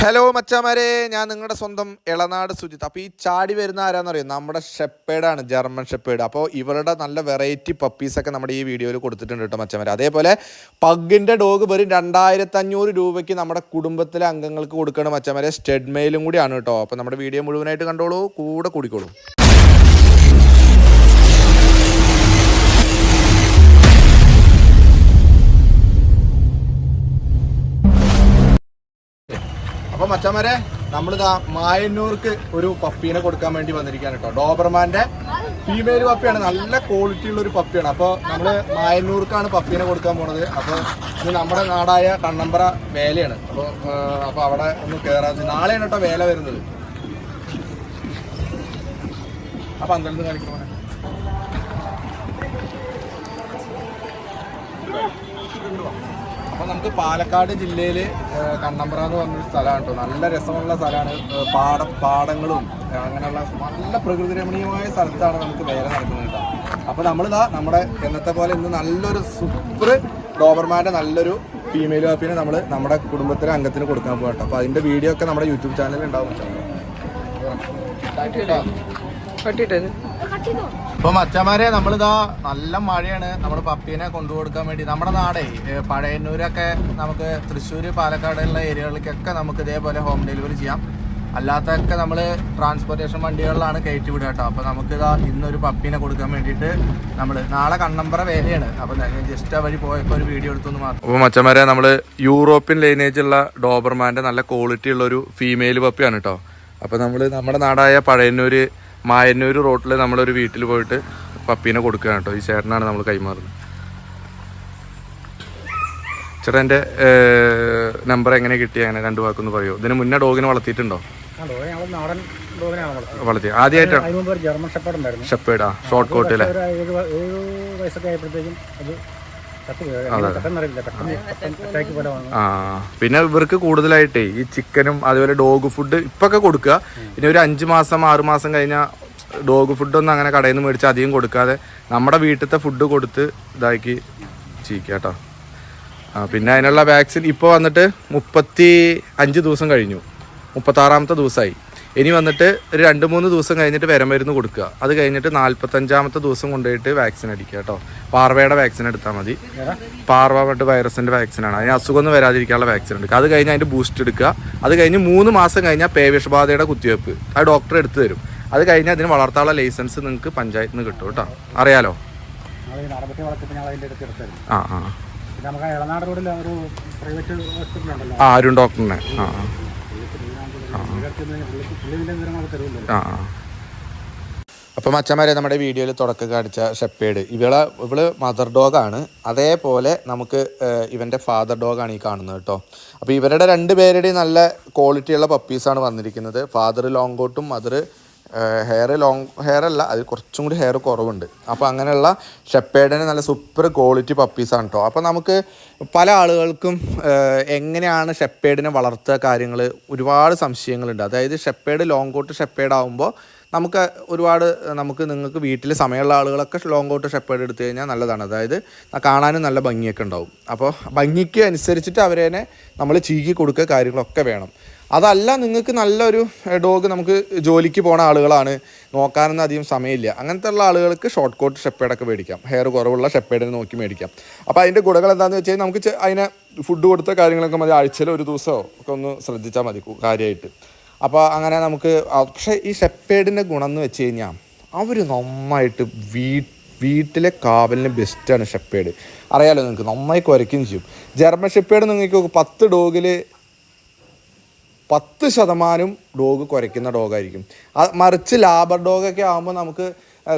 Hello മച്ചാമാരെ. ഞാൻ നിങ്ങളുടെ സ്വന്തം ഇളനാട് സുജിത്ത്. അപ്പോൾ ഈ ചാടി വരുന്ന ആരാന്ന് ആരാന്നറിയോ? നമ്മുടെ ഷെപ്പേഡാണ് ജർമ്മൻ ഷെപ്പേഡ്. അപ്പോൾ ഇവരുടെ നല്ല വെറൈറ്റി പപ്പീസൊക്കെ നമ്മുടെ ഈ വീഡിയോയിൽ കൊടുത്തിട്ടുണ്ട് കേട്ടോ മച്ചാമാരെ. അതേപോലെ പഗിന്റെ ഡോഗ് വെറും രണ്ടായിരത്തഞ്ഞൂറ് രൂപയ്ക്ക് നമ്മുടെ കുടുംബത്തിലെ അംഗങ്ങൾക്ക് കൊടുക്കണം മച്ചാമാരെ സ്റ്റെഡ് മെയിലും കൂടിയാണ് കേട്ടോ. അപ്പോൾ നമ്മുടെ വീഡിയോ മുഴുവനായിട്ട് കണ്ടോളൂ കൂടെ കൂടിക്കോളൂ. അപ്പൊ മച്ചന്മാരെ നമ്മളിതാ മായന്നൂർക്ക് ഒരു പപ്പീനെ കൊടുക്കാൻ വേണ്ടി വന്നിരിക്കുകയാണ് കേട്ടോ ഡോബർമാന്റെ ഫീമെയിൽ പപ്പിയാണ്. നല്ല ക്വാളിറ്റി ഉള്ള ഒരു പപ്പിയാണ്. അപ്പോൾ നമ്മൾ മായന്നൂർക്കാണ് പപ്പീനെ കൊടുക്കാൻ പോണത്. അപ്പോൾ ഇത് നമ്മുടെ നാടായ കണ്ണമ്പ്ര വേലയാണ്. അപ്പോൾ അപ്പോൾ അവിടെ ഒന്ന് കയറാൻ നാളെയാണ് കേട്ടോ വേല വരുന്നത്. അപ്പൊ അന്തരത്ത് കാണിക്കണേ അപ്പൊ നമുക്ക് പാലക്കാട് ജില്ലയിൽ കണ്ണമ്പ്ര എന്ന് പറഞ്ഞൊരു സ്ഥലമാണ് കേട്ടോ. നല്ല രസമുള്ള സ്ഥലമാണ്. പാട പാടങ്ങളും അങ്ങനെയുള്ള നല്ല പ്രകൃതി രമണീയമായ സ്ഥലത്താണ് നമുക്ക് വേല നടക്കുന്നത് കേട്ടോ. നമ്മൾ നമ്മളിതാ നമ്മുടെ എന്നത്തെ പോലെ ഇന്ന് നല്ലൊരു സൂപ്പർ ഡോബർമാന്റെ നല്ലൊരു ഫീമെയിൽ വാപ്പിനെ നമ്മൾ നമ്മുടെ കുടുംബത്തിലെ അംഗത്തിന് കൊടുക്കാൻ പോകട്ടോ അപ്പോൾ അതിന്റെ വീഡിയോ ഒക്കെ നമ്മുടെ യൂട്യൂബ് ചാനലിൽ ഉണ്ടാവും. കട്ടിട്ടത്. ഇപ്പൊ മച്ചമാരെ നമ്മളിതാ നല്ല മഴയാണ്. നമ്മൾ പപ്പീനെ കൊണ്ടുകൊടുക്കാൻ വേണ്ടി നമ്മുടെ നാടേ പഴയന്നൂരൊക്കെ നമുക്ക് തൃശ്ശൂര് പാലക്കാടുള്ള ഏരിയകളിലേക്കൊക്കെ നമുക്ക് ഇതേപോലെ ഹോം ഡെലിവറി ചെയ്യാം. അല്ലാത്തൊക്കെ നമ്മൾ ട്രാൻസ്പോർട്ടേഷൻ വണ്ടികളിലാണ് കയറ്റി വിടുക കേട്ടോ. അപ്പോൾ നമുക്ക് ഇതാ ഇന്നൊരു പപ്പീനെ കൊടുക്കാൻ വേണ്ടിയിട്ട് നമ്മൾ നാളെ കണ്ണമ്പറ വേലയാണ്. അപ്പോൾ ഞാൻ ജസ്റ്റ് ആ വഴി പോയപ്പോൾ ഒരു വീഡിയോ എടുത്തു മാത്രം. അപ്പോൾ മച്ചമാരെ നമ്മൾ യൂറോപ്യൻ ലൈനേജ് ഉള്ള ഡോബർമാന്റെ നല്ല ക്വാളിറ്റി ഉള്ള ഒരു ഫീമെയിൽ പപ്പിയാണ് കേട്ടോ. അപ്പോൾ നമ്മൾ നമ്മുടെ നാടായ പഴയന്നൂര് മായന്നൂർ റോട്ടിൽ നമ്മളൊരു വീട്ടിൽ പോയിട്ട് പപ്പീനെ കൊടുക്കുകയാണ് കേട്ടോ. ഈ ചേട്ടനാണ് നമ്മൾ കൈമാറുന്നത്. ചേട്ടാ എന്റെ നമ്പർ എങ്ങനെ കിട്ടി അങ്ങനെ രണ്ട് വാക്കൊന്ന് പറയുമോ ഇതിന് മുന്നേ ഡോഗിനെ വളർത്തിയിട്ടുണ്ടോ? വളർത്തി. ആദ്യമായിട്ടാണ് ഷെപ്പേർഡ് ഷോർട്ട് കോട്ടിലെ ആ പിന്നെ ഇവർക്ക് കൂടുതലായിട്ട് ഈ ചിക്കനും അതുപോലെ ഡോഗ് ഫുഡ് ഇപ്പൊക്കെ കൊടുക്കുക. പിന്നെ ഒരു അഞ്ചു മാസം ആറു മാസം കഴിഞ്ഞാൽ ഡോഗ് ഫുഡൊന്നും അങ്ങനെ കടയിൽ നിന്ന് മേടിച്ച് അധികം കൊടുക്കാതെ നമ്മുടെ വീട്ടിലത്തെ ഫുഡ് കൊടുത്ത് ഇതാക്കി ചീക്കാട്ടോ കേട്ടോ. ആ പിന്നെ അതിനുള്ള വാക്സിൻ ഇപ്പോൾ വന്നിട്ട് മുപ്പത്തി അഞ്ച് ദിവസം കഴിഞ്ഞു. മുപ്പത്താറാമത്തെ ദിവസമായി ഇനി വന്നിട്ട് ഒരു രണ്ട് മൂന്ന് ദിവസം കഴിഞ്ഞിട്ട് വിരമരുന്ന് കൊടുക്കുക. അത് കഴിഞ്ഞിട്ട് നാൽപ്പത്തഞ്ചാമത്തെ ദിവസം കൊണ്ടുപോയിട്ട് വാക്സിൻ അടിക്കുക കേട്ടോ. പാർവയുടെ വാക്സിൻ എടുത്താൽ മതി. പാർവ പറഞ്ഞിട്ട് വൈറസിന്റെ വാക്സിനാണ് അതിന് അസുഖമൊന്നും വരാതിരിക്കാനുള്ള വാക്സിൻ എടുക്കുക അത് കഴിഞ്ഞ് അതിന്റെ ബൂസ്റ്റ് എടുക്കുക. അത് കഴിഞ്ഞ് മൂന്ന് മാസം കഴിഞ്ഞാൽ പേവിഷബാധയുടെ കുത്തിവയ്പ്പ് അത് ഡോക്ടർ എടുത്തു തരും. അത് കഴിഞ്ഞ് അതിന് വളർത്താനുള്ള ലൈസൻസ് നിങ്ങൾക്ക് പഞ്ചായത്തിൽ നിന്ന് കിട്ടും കേട്ടോ. അറിയാലോ? ആ ആ. ആ അരുൺ ഡോക്ടറിനെ ആ. ആ അപ്പം അച്ഛന്മാരെ നമ്മുടെ വീഡിയോയിൽ തുടക്കം കാണിച്ച ഷെപ്പേഡ് ഇവളെ ഇവൾ മദർ ഡോഗാണ് അതേപോലെ നമുക്ക് ഇവന്റെ ഫാദർ ഡോഗാണ് ഈ കാണുന്നത് കേട്ടോ. അപ്പോൾ ഇവരുടെ രണ്ട് പേരുടെയും നല്ല ക്വാളിറ്റിയുള്ള പപ്പീസാണ് വന്നിരിക്കുന്നത്. ഫാദർ ലോങ് കോട്ടും മദർ ഹെയർ ലോങ് ഹെയർ അല്ല അതിൽ കുറച്ചും കൂടി ഹെയർ കുറവുണ്ട്. അപ്പോൾ അങ്ങനെയുള്ള ഷെപ്പേഡിന് നല്ല സൂപ്പർ ക്വാളിറ്റി പപ്പീസാണ് കേട്ടോ അപ്പോൾ നമുക്ക് പല ആളുകൾക്കും എങ്ങനെയാണ് ഷെപ്പേഡിനെ വളർത്തുക കാര്യങ്ങൾ ഒരുപാട് സംശയങ്ങളുണ്ട്. അതായത് ഷെപ്പേഡ് ലോങ് കോട്ട് ഷെപ്പേഡ് ആകുമ്പോൾ നമുക്ക് ഒരുപാട് നമുക്ക് നിങ്ങൾക്ക് വീട്ടിൽ സമയമുള്ള ആളുകളൊക്കെ ലോങ് കോട്ട് ഷെപ്പേഡ് എടുത്തു കഴിഞ്ഞാൽ നല്ലതാണ്. അതായത് കാണാനും നല്ല ഭംഗിയൊക്കെ ഉണ്ടാവും. അപ്പോൾ ഭംഗിക്ക് അനുസരിച്ചിട്ട് അവരെ നമ്മൾ ചീകി കൊടുക്കുക കാര്യങ്ങളൊക്കെ വേണം. അതല്ല നിങ്ങൾക്ക് നല്ലൊരു ഡോഗ് നമുക്ക് ജോലിക്ക് പോണ ആളുകളാണ്. നോക്കാനൊന്നും അധികം സമയമില്ല. അങ്ങനത്തെ ഉള്ള ആളുകൾക്ക് ഷോർട്ട് കോട്ട് ഷെപ്പേഡൊക്കെ മേടിക്കാം. ഹെയർ കുറവുള്ള ഷെപ്പേഡിനെ നോക്കി മേടിക്കാം. അപ്പോൾ അതിന്റെ ഗുണകൾ എന്താണെന്ന് വെച്ച് കഴിഞ്ഞാൽ നമുക്ക് അതിനെ ഫുഡ് കൊടുത്ത കാര്യങ്ങളൊക്കെ മതി. ആഴ്ചയിൽ ഒരു ദിവസമോ ഒക്കെ ഒന്ന് ശ്രദ്ധിച്ചാൽ മതി കാര്യമായിട്ട് അപ്പോൾ അങ്ങനെ നമുക്ക് പക്ഷേ ഈ ഷെപ്പേഡിന്റെ ഗുണം എന്ന് വെച്ച് കഴിഞ്ഞാൽ അവർ നന്നായിട്ട് വീ വീട്ടിലെ കാവലിന് ബെസ്റ്റാണ് ഷെപ്പേഡ് അറിയാലോ നിങ്ങൾക്ക്? നന്നായി കുരയ്ക്കുകയും ചെയ്യും. ജർമ്മൻ ഷെപ്പേഡ് നിങ്ങൾക്ക് പത്ത് ഡോഗിൽ പത്ത് ശതമാനം ഡോഗ് കുറയ്ക്കുന്ന ഡോഗായിരിക്കും. മറിച്ച് ലാബർ ഡോഗൊക്കെ ആകുമ്പോൾ നമുക്ക്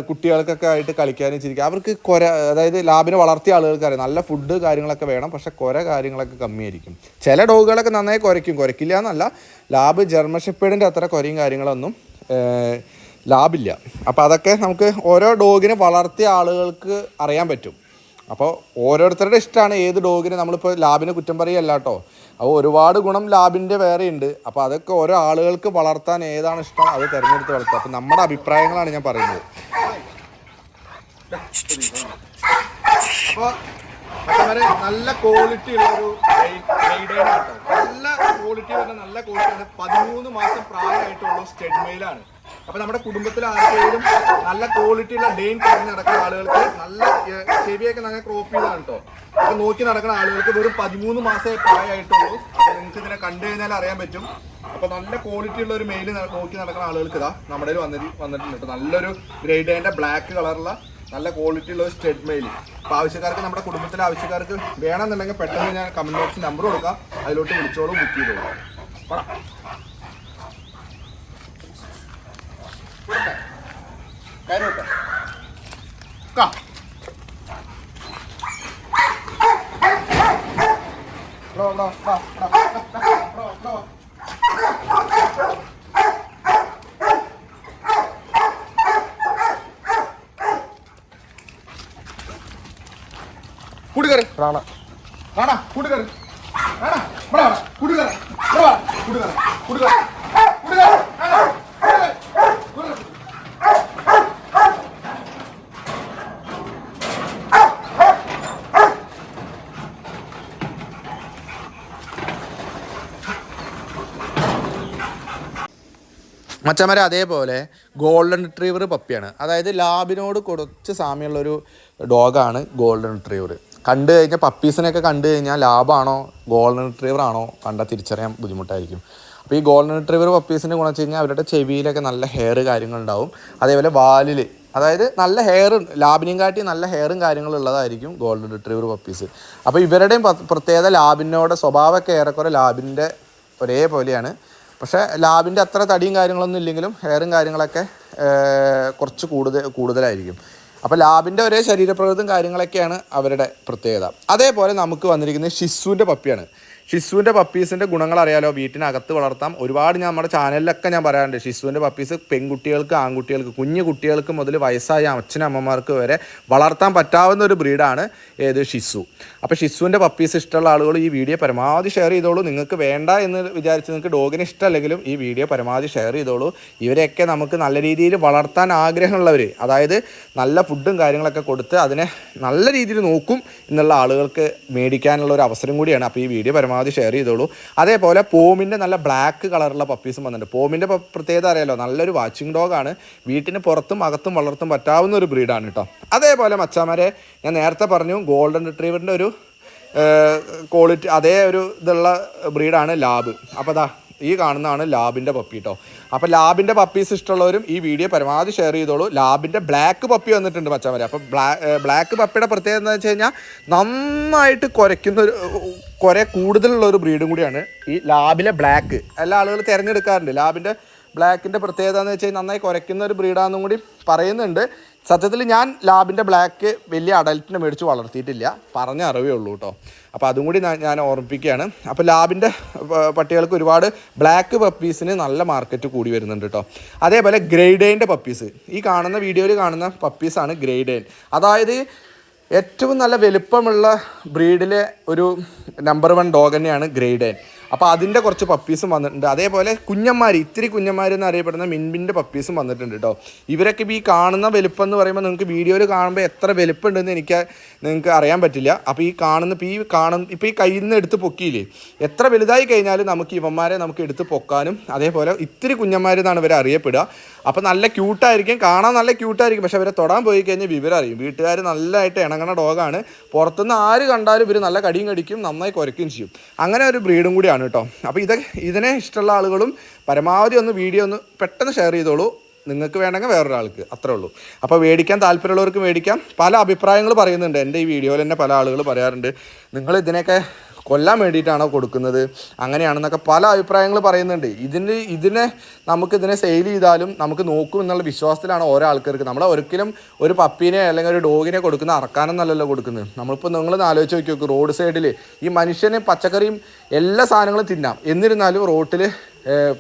കുട്ടികൾക്കൊക്കെ ആയിട്ട് കളിക്കാനും ചിരിക്കുക അവർക്ക് കുര അതായത് ലാബിനെ വളർത്തിയ ആളുകൾക്ക് അറിയാം നല്ല ഫുഡ് കാര്യങ്ങളൊക്കെ വേണം പക്ഷേ കുര കാര്യങ്ങളൊക്കെ കമ്മിയായിരിക്കും. ചില ഡോഗുകളൊക്കെ നന്നായി കുറയ്ക്കും. കുരയ്ക്കില്ല എന്നല്ല ലാബ് ജർമ്മൻ ഷെപ്പേഡിന്റെ അത്ര കുരയും കാര്യങ്ങളൊന്നും ലാബില്ല. അപ്പോൾ അതൊക്കെ നമുക്ക് ഓരോ ഡോഗിനെ വളർത്തിയ ആളുകൾക്ക് അറിയാൻ പറ്റും. അപ്പോൾ ഓരോരുത്തരുടെ ഇഷ്ടമാണ് ഏത് ഡോഗിനെ നമ്മളിപ്പോൾ ലാബിനെ കുറ്റം പറയല്ല കേട്ടോ. അപ്പോൾ ഒരുപാട് ഗുണം ലാബിന്റെ വേറെ ഉണ്ട്. അപ്പോൾ അതൊക്കെ ഓരോ ആളുകൾക്ക് വളർത്താൻ ഏതാണ് ഇഷ്ടം അത് തിരഞ്ഞെടുത്ത് വളർത്തുക. അപ്പോൾ നമ്മുടെ അഭിപ്രായങ്ങളാണ് ഞാൻ പറയുന്നത്. അപ്പോൾ നല്ല ക്വാളിറ്റി ഉള്ള ഒരു നല്ല ക്വാളിറ്റി നല്ല ക്വാളിറ്റി പതിമൂന്ന് മാസം പ്രായമായിട്ടുള്ള സ്റ്റെഡ് മെയിലാണ് അപ്പൊ നമ്മുടെ കുടുംബത്തിൽ ആർക്കെങ്കിലും നല്ല ക്വാളിറ്റിയുള്ള ഡെയിൻ കഴിഞ്ഞ് നടക്കുന്ന ആളുകൾക്ക് നല്ല ചെവിയൊക്കെ നല്ല ക്രോപ്പ് ചെയ്താണ് കേട്ടോ അപ്പൊ നോക്കി നടക്കുന്ന ആളുകൾക്ക് വെറും പതിമൂന്ന് മാസമേ പ്രായമായിട്ടുള്ളൂ അപ്പൊ നിങ്ങൾക്ക് ഇതിനെ കണ്ടു കഴിഞ്ഞാൽ അറിയാൻ പറ്റും. അപ്പൊ നല്ല ക്വാളിറ്റി ഉള്ള ഒരു മെയിൽ നോക്കി നടക്കുന്ന ആളുകൾക്ക് ഇതാ നമ്മുടെ വന്നിട്ട് വന്നിട്ടുണ്ട് കേട്ടോ നല്ലൊരു ഗ്രേഡേന്റെ ബ്ലാക്ക് കളറുള്ള നല്ല ക്വാളിറ്റി ഉള്ള ഒരു സ്റ്റെഡ് മെയിൽ അപ്പൊ ആവശ്യക്കാർക്ക് നമ്മുടെ കുടുംബത്തിലെ ആവശ്യക്കാർക്ക് വേണമെന്നുണ്ടെങ്കിൽ പെട്ടെന്ന് ഞാൻ കമന്റ് ബോക്സിൽ നമ്പർ കൊടുക്കാം. അതിലോട്ട് വിളിച്ചോളൂ ബുക്ക് ചെയ്തോളൂ. പറ. കൊടുട്ടെ. കയറി വെട്ടെ. കാ. Bro, bro, bro, bro, bro, bro, bro. കൂട്ടുകാര് റാണ കാണാ കൂട്ടുകാര് കാണാ ഇവിടെ വാടാ കൂട്ടുകാര ഇവിടെ വാ കൂട്ടുകാര മച്ചമര അതേപോലെ ഗോൾഡൻ റിട്രീവർ പപ്പിയാണ്. അതായത് ലാബിനോട് കുറച്ച് സാമ്യമുള്ളൊരു ഡോഗാണ് ഗോൾഡൻ റിട്രീവർ കണ്ടു കഴിഞ്ഞാൽ പപ്പീസിനെയൊക്കെ കണ്ടു കഴിഞ്ഞാൽ ലാബാണോ ഗോൾഡൻ റിട്രീവർ ആണോ കണ്ടാൽ തിരിച്ചറിയാൻ ബുദ്ധിമുട്ടായിരിക്കും. അപ്പോൾ ഈ ഗോൾഡൻ റിട്രീവർ പപ്പീസിന്റെ ഗുണം വെച്ച് കഴിഞ്ഞാൽ അവരുടെ ചെവിയിലൊക്കെ നല്ല ഹെയർ കാര്യങ്ങളുണ്ടാവും. അതേപോലെ വാലിൽ അതായത് നല്ല ഹെയർ ലാബിനെയും കാട്ടി നല്ല ഹെയറും കാര്യങ്ങളും ഉള്ളതായിരിക്കും ഗോൾഡൻ റിട്രീവർ പപ്പീസ്. അപ്പോൾ ഇവരുടെയും പ്രത്യേകത ലാബിനോട് സ്വഭാവമൊക്കെ ഏറെക്കുറെ ലാബിന്റെ ഒരേപോലെയാണ്. പക്ഷേ ലാബിന്റെ അത്ര തടിയും കാര്യങ്ങളൊന്നും ഇല്ലെങ്കിലും ഹെയറും കാര്യങ്ങളൊക്കെ കുറച്ച് കൂടുതൽ കൂടുതലായിരിക്കും. അപ്പോൾ ലാബിന്റെ ഒരേ ശരീരപ്രകൃതം കാര്യങ്ങളൊക്കെയാണ് അവരുടെ പ്രത്യേകത. അതേപോലെ നമുക്ക് വന്നിരിക്കുന്നത് ഷിസുവിന്റെ പപ്പിയാണ്. ഷിസുവിന്റെ പപ്പീസിന്റെ ഗുണങ്ങൾ അറിയാലോ? വീട്ടിനകത്ത് വളർത്താം. ഒരുപാട് ഞാൻ നമ്മുടെ ചാനലിലൊക്കെ ഞാൻ പറയാറുണ്ട്. ഷിസുവിന്റെ പപ്പീസ് പെൺകുട്ടികൾക്ക് ആൺകുട്ടികൾക്ക് കുഞ്ഞു കുട്ടികൾക്ക് മുതൽ വയസ്സായ അച്ഛനമ്മമാർക്ക് വരെ വളർത്താൻ പറ്റാവുന്ന ഒരു ബ്രീഡാണ് ഏത് ഷിസു. അപ്പോൾ ഷിസുവിന്റെ പപ്പീസ് ഇഷ്ടമുള്ള ആളുകൾ ഈ വീഡിയോ പരമാവധി ഷെയർ ചെയ്തോളൂ. നിങ്ങൾക്ക് വേണ്ട എന്ന് വിചാരിച്ച് നിങ്ങൾക്ക് ഡോഗിന് ഇഷ്ടമല്ലെങ്കിലും ഈ വീഡിയോ പരമാവധി ഷെയർ ചെയ്തോളൂ. ഇവരെയൊക്കെ നമുക്ക് നല്ല രീതിയിൽ വളർത്താൻ ആഗ്രഹമുള്ളവർ അതായത് നല്ല ഫുഡും കാര്യങ്ങളൊക്കെ കൊടുത്ത് അതിനെ നല്ല രീതിയിൽ നോക്കും എന്നുള്ള ആളുകൾക്ക് മേടിക്കാനുള്ള ഒരു അവസരം കൂടിയാണ്. അപ്പോൾ ഈ വീഡിയോ പരമാവധി ഷെയർ ചെയ്തോളൂ. അതേപോലെ പോമിന്റെ നല്ല ബ്ലാക്ക് കളറുള്ള പപ്പീസും വന്നിട്ടുണ്ട്. പോമിന്റെ പ്രത്യേകത അറിയാലോ? നല്ലൊരു വാച്ചിങ് ഡോഗാണ് വീട്ടിന് പുറത്തും അകത്തും വളർത്തും പറ്റാവുന്ന ഒരു ബ്രീഡാണ് കേട്ടോ അതേപോലെ മച്ചാമാരെ ഞാൻ നേരത്തെ പറഞ്ഞു ഗോൾഡൻ റിട്രീവറിന്റെ ഒരു ക്വാളിറ്റി അതേ ഒരു ഇതുള്ള ബ്രീഡാണ് ലാബ്. അപ്പോൾ അതാ ഈ കാണുന്നതാണ് ലാബിന്റെ പപ്പി കേട്ടോ അപ്പോൾ ലാബിന്റെ പപ്പീസ് ഇഷ്ടമുള്ളവരും ഈ വീഡിയോ പരമാവധി ഷെയർ ചെയ്തോളൂ. ലാബിന്റെ ബ്ലാക്ക് പപ്പി വന്നിട്ടുണ്ട് മച്ചാമരെ. അപ്പോൾ ബ്ലാക്ക് പപ്പിയുടെ പ്രത്യേകത എന്താ വെച്ച് കഴിഞ്ഞാൽ നന്നായിട്ട് കുരയ്ക്കുന്ന ഒരു കുറെ കൂടുതലുള്ള ഒരു ബ്രീഡും കൂടിയാണ് ഈ ലാബിലെ ബ്ലാക്ക് എല്ലാ ആളുകൾ തിരഞ്ഞെടുക്കാറുണ്ട്. ലാബിന്റെ ബ്ലാക്കിന്റെ പ്രത്യേകത എന്ന് വെച്ച് കഴിഞ്ഞാൽ നന്നായി കുരയ്ക്കുന്ന ഒരു ബ്രീഡാണെന്നും കൂടി പറയുന്നുണ്ട്. സത്യത്തിൽ ഞാൻ ലാബിന്റെ ബ്ലാക്ക് വലിയ അഡൽറ്റിനെ മേടിച്ച് വളർത്തിയിട്ടില്ല. പറഞ്ഞ അറിവേ ഉള്ളൂ കേട്ടോ. അപ്പോൾ അതും കൂടി ഞാൻ- ഓർമ്മിപ്പിക്കുകയാണ്. അപ്പോൾ ലാബിന്റെ പട്ടികൾക്ക് ഒരുപാട് ബ്ലാക്ക് പപ്പീസിന് നല്ല മാർക്കറ്റ് കൂടി വരുന്നുണ്ട് കേട്ടോ. അതേപോലെ ഗ്രേഡേന്റെ പപ്പീസ്. ഈ കാണുന്ന വീഡിയോയിൽ കാണുന്ന പപ്പീസാണ് ഗ്രേഡേൻ. അതായത് ഏറ്റവും നല്ല വലുപ്പമുള്ള ബ്രീഡിലെ ഒരു നമ്പർ വൺ ഡോഗ് തന്നെയാണ് ഗ്രേഡേൻ. അപ്പോൾ അതിന്റെ കുറച്ച് പപ്പീസും വന്നിട്ടുണ്ട്. അതേപോലെ കുഞ്ഞന്മാർ ഇത്തിരി കുഞ്ഞന്മാർ എന്ന് അറിയപ്പെടുന്ന മിൻബിന്റെ പപ്പീസും വന്നിട്ടുണ്ട് കേട്ടോ ഇവരൊക്കെ ഈ കാണുന്ന വലുപ്പം എന്ന് പറയുമ്പോൾ നിങ്ങൾക്ക് വീഡിയോയിൽ കാണുമ്പോൾ എത്ര വലുപ്പമുണ്ടെന്ന് എനിക്ക് നിങ്ങൾക്ക് അറിയാൻ പറ്റില്ല. അപ്പോൾ ഈ കാണുന്ന ഇപ്പോൾ ഈ കാണുന്ന ഇപ്പോൾ ഈ കയ്യിൽ നിന്ന് എടുത്ത് പൊക്കിയില്ലേ? എത്ര വലുതായി കഴിഞ്ഞാലും നമുക്ക് ഇവന്മാരെ നമുക്ക് എടുത്ത് പൊക്കാനും അതേപോലെ ഇത്തിരി കുഞ്ഞന്മാരെന്നാണ് ഇവരെ അറിയപ്പെടുക. അപ്പോൾ നല്ല ക്യൂട്ടായിരിക്കും കാണാൻ നല്ല ക്യൂട്ടായിരിക്കും പക്ഷേ അവരെ തൊടാൻ പോയി കഴിഞ്ഞാൽ വിവരം അറിയും. വീട്ടുകാർ നല്ലതായിട്ട് ഇണങ്ങണ ഡോഗാണ് പുറത്തുനിന്ന് ആര് കണ്ടാലും ഇവർ നല്ല കടിയും കടിക്കും നന്നായി കുരയ്ക്കുകയും ചെയ്യും. അങ്ങനെ ഒരു ബ്രീഡും കൂടിയാണ്. കേട്ടോ. അപ്പോൾ ഇത് ഇതിനെ ഇഷ്ടമുള്ള ആളുകളും പരമാവധി ഒന്ന് വീഡിയോ ഒന്ന് പെട്ടെന്ന് ഷെയർ ചെയ്തോളൂ. നിങ്ങൾക്ക് വേണമെങ്കിൽ വേറൊരാൾക്ക്. അത്രേ ഉള്ളൂ. അപ്പോൾ മേടിക്കാൻ താല്പര്യമുള്ളവർക്ക് മേടിക്കാം. പല അഭിപ്രായങ്ങൾ പറയുന്നുണ്ട്. എന്റെ ഈ വീഡിയോയിൽ തന്നെ പല ആളുകൾ പറയാറുണ്ട്. നിങ്ങൾ ഇതിനെയൊക്കെ കൊല്ലാൻ വേണ്ടിയിട്ടാണോ കൊടുക്കുന്നത്? അങ്ങനെയാണെന്നൊക്കെ പല അഭിപ്രായങ്ങൾ പറയുന്നുണ്ട്. ഇതിന് ഇതിനെ നമുക്ക് ഇതിനെ സെയിൽ ചെയ്താലും നമുക്ക് നോക്കും എന്നുള്ള വിശ്വാസത്തിലാണ് ഓരോ ആൾക്കാർക്ക്. നമ്മൾ ഒരിക്കലും ഒരു പപ്പീനെ അല്ലെങ്കിൽ ഒരു ഡോഗിനെ കൊടുക്കുന്ന അറക്കാനൊന്നല്ലല്ലോ കൊടുക്കുന്നത്. നമ്മളിപ്പോൾ നിങ്ങൾ ആലോചിച്ച് നോക്കി നോക്കും. റോഡ് സൈഡിൽ ഈ മനുഷ്യന് പച്ചക്കറിയും എല്ലാ സാധനങ്ങളും തിന്നാം. എന്നിരുന്നാലും റോട്ടിൽ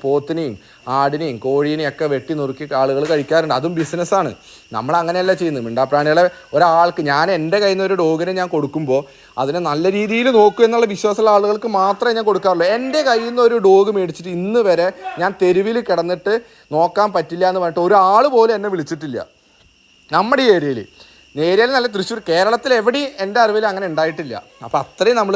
പോത്തിനെയും ആടിനെയും കോഴീനെയും ഒക്കെ വെട്ടി നുറുക്കി ആളുകൾ കഴിക്കാറുണ്ട്. അതും ബിസിനസ്സാണ് നമ്മൾ അങ്ങനെയല്ല ചെയ്യുന്നത്. മിണ്ടാപ്രാണികളെ ഒരാൾക്ക് ഞാൻ എന്റെ കയ്യിൽ നിന്ന് ഒരു ഡോഗിനെ ഞാൻ കൊടുക്കുമ്പോൾ അതിനെ നല്ല രീതിയിൽ നോക്കും എന്നുള്ള വിശ്വാസമുള്ള ആളുകൾക്ക് മാത്രമേ ഞാൻ കൊടുക്കാറുള്ളൂ. എന്റെ കയ്യിൽ നിന്ന് ഒരു ഡോഗ് മേടിച്ചിട്ട് ഇന്ന് വരെ ഞാൻ തെരുവിൽ കിടന്നിട്ട് നോക്കാൻ പറ്റില്ല എന്ന് പറഞ്ഞിട്ട് ഒരാൾ പോലും എന്നെ വിളിച്ചിട്ടില്ല. നമ്മുടെ ഏരിയയിൽ ഏരിയയിൽ നല്ല തൃശ്ശൂർ. കേരളത്തിൽ എവിടെയും എന്റെ അറിവിൽ അങ്ങനെ ഉണ്ടായിട്ടില്ല. അപ്പോൾ അത്രയും നമ്മൾ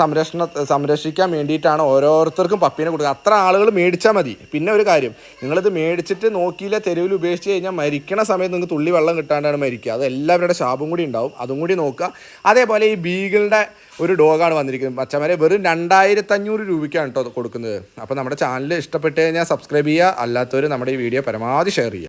സംരക്ഷണ സംരക്ഷിക്കാൻ വേണ്ടിയിട്ടാണ് ഓരോരുത്തർക്കും പപ്പീനെ കൊടുക്കുക അത്ര ആളുകൾ മേടിച്ചാൽ മതി. പിന്നെ ഒരു കാര്യം നിങ്ങളിത് മേടിച്ചിട്ട് നോക്കിയില്ല തെരുവിൽ ഉപേക്ഷിച്ച് കഴിഞ്ഞാൽ മരിക്കണ സമയത്ത് നിങ്ങൾക്ക് തുള്ളി വെള്ളം കിട്ടാണ്ടാണ് മരിക്കുക. അത് എല്ലാവരുടെ ശാപം കൂടി ഉണ്ടാവും. അതും കൂടി നോക്കുക. അതേപോലെ ഈ ബീഗിളുടെ ഒരു ഡോഗാണ് വന്നിരിക്കുന്നത്. മച്ചമാരെ വെറും രണ്ടായിരത്തഞ്ഞൂറ് രൂപയ്ക്കാണ് കേട്ടോ കൊടുക്കുന്നത്. അപ്പോൾ നമ്മുടെ ചാനൽ ഇഷ്ടപ്പെട്ട് കഴിഞ്ഞാൽ സബ്സ്ക്രൈബ് ചെയ്യുക. അല്ലാത്തവർ നമ്മുടെ ഈ വീഡിയോ പരമാവധി ഷെയർ ചെയ്യുക.